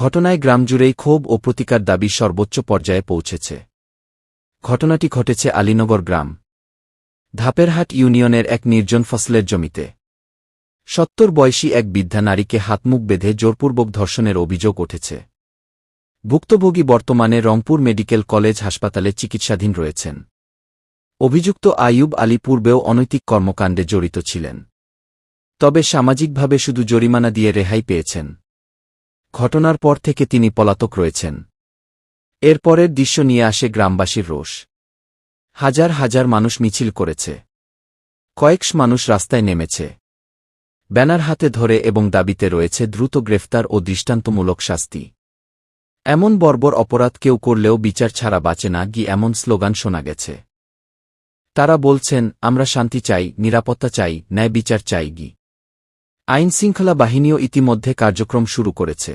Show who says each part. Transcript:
Speaker 1: ঘটনায় গ্রামজুড়েই ক্ষোভ ও প্রতিকার দাবি সর্বোচ্চ পর্যায়ে পৌঁছেছে। ঘটনাটি ঘটেছে আলীনগর গ্রাম। ধাপেরহাট ইউনিয়নের এক নির্জন ফসলের জমিতে। সত্তর বয়সী এক বৃদ্ধা নারীকে হাতমুখ বেঁধে জোরপূর্বক ধর্ষণের অভিযোগ উঠেছে। ভুক্তভোগী বর্তমানে রংপুর মেডিকেল কলেজ হাসপাতালে চিকিৎসাধীন রয়েছেন। অভিযুক্ত আইয়ুব আলী পূর্বেও অনৈতিক কর্মকাণ্ডে জড়িত ছিলেন। তবে সামাজিকভাবে শুধু জরিমানা দিয়ে রেহাই পেয়েছেন। ঘটনার পর থেকে তিনি পলাতক রয়েছেন। এরপরের দৃশ্য নিয়ে আসে গ্রামবাসীর রোষ। হাজার হাজার মানুষ মিছিল করেছে। কয়েকশ মানুষ রাস্তায় নেমেছে। ব্যানার হাতে ধরে এবং দাবিতে রয়েছে দ্রুত গ্রেফতার ও দৃষ্টান্তমূলক শাস্তি। এমন বর্বর অপরাধ কেউ করলেও বিচার ছাড়া বাঁচে না গি এমন স্লোগান শোনা গেছে। তারা বলছেন, আমরা শান্তি চাই, নিরাপত্তা চাই, ন্যায় বিচার চাই গি। আইনশৃঙ্খলা বাহিনীও ইতিমধ্যে কার্যক্রম শুরু করেছে।